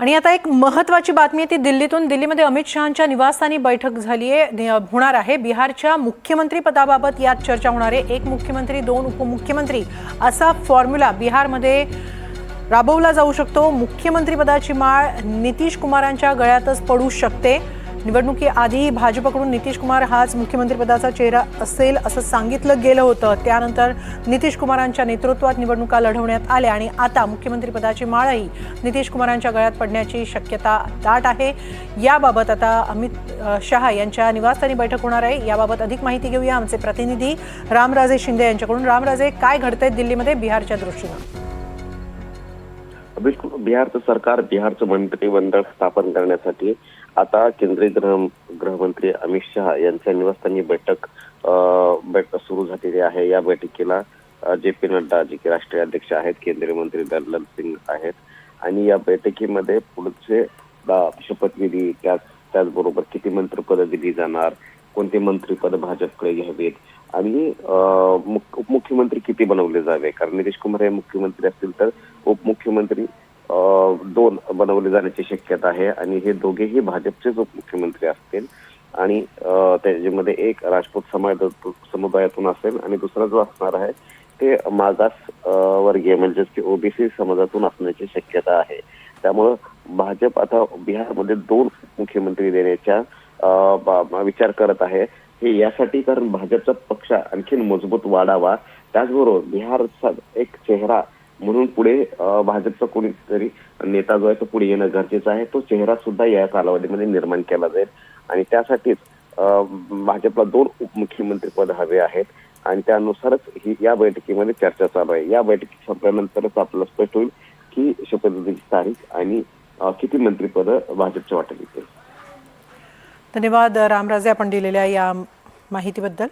आणि आता एक महत्वाची बातमी आहे ती दिल्लीतून दिल्लीमध्ये अमित शहांच्या निवासस्थानी बैठक झाली आहे होणार आहे. बिहारच्या मुख्यमंत्री पदाबाबत यात चर्चा होणार आहे. एक मुख्यमंत्री दोन उपमुख्यमंत्री असा फॉर्म्युला बिहारमध्ये राबवला जाऊ शकतो. मुख्यमंत्री पदाची माळ नितीश कुमारांच्या गळ्यातच पडू शकते. निवडणुकीआधी भाजपकडून नितीश कुमार हाच मुख्यमंत्रीपदाचा चेहरा असेल असं सांगितलं गेलं होतं. त्यानंतर नितीश कुमारांच्या नेतृत्वात निवडणुका लढवण्यात आल्या आणि आता मुख्यमंत्रीपदाची माळही नितीश कुमारांच्या गळ्यात पडण्याची शक्यता दाट आहे. याबाबत आता अमित शहा यांच्या निवासस्थानी बैठक होणार आहे. याबाबत अधिक माहिती घेऊया आमचे प्रतिनिधी रामराजे शिंदे यांच्याकडून. रामराजे काय घडतंय दिल्लीमध्ये बिहारच्या दृष्टीनं? बिलकुल बिहारचं सरकार बिहारचं मंत्रिमंडळ स्थापन करण्यासाठी आता केंद्रीय गृह गृहमंत्री अमित शहा यांच्या निवासस्थानी बैठक अं, बैठक सुरू झालेली आहे. या बैठकीला जे पी नड्डा जे की राष्ट्रीय अध्यक्ष आहेत केंद्रीय मंत्री दलल सिंग आहेत. आणि या बैठकीमध्ये पुढचे शपथविधी त्याच त्याचबरोबर किती मंत्रिपद दिली जाणार कोणते मंत्रीपद भाजपकडे घ्यावेत? आणि उपमुख्यमंत्री किती बनवले जावे? कारण नितीश कुमार हे मुख्यमंत्री असतील तर उपमुख्यमंत्री दोन बनवले जाण्याची शक्यता आहे. आणि हे दोघेही भाजपचेच उपमुख्यमंत्री असतील. आणि त्याच्यामध्ये एक राजपूत समाज समुदायातून असेल आणि दुसरा जो असणार आहे ते मागास वर्गीय म्हणजेच की ओबीसी समाजातून असण्याची शक्यता आहे. त्यामुळं भाजप आता बिहारमध्ये दोन मुख्यमंत्री देण्याच्या विचार करत आहे. हे यासाठी कारण भाजपचा पक्ष आणखीन मजबूत वाढावा. त्याचबरोबर बिहारचा एक चेहरा म्हणून पुढे भाजपचा कोणीतरी नेता जो आहे तो पुढे येणं गरजेचं आहे. तो चेहरा सुद्धा या कालावधीमध्ये निर्माण केला जाईल. आणि त्यासाठीच भाजपला दोन उपमुख्यमंत्री पद हवे आहेत. आणि त्यानुसारच ही या बैठकीमध्ये चर्चा चालू आहे. या बैठकी संपल्यानंतरच आपल्याला स्पष्ट होईल की शपथविधीची तारीख आणि किती मंत्रीपद भाजपच्या वाटेल येतील. धन्यवाद रामराजे आपण दिलेल्या या माहितीबद्दल.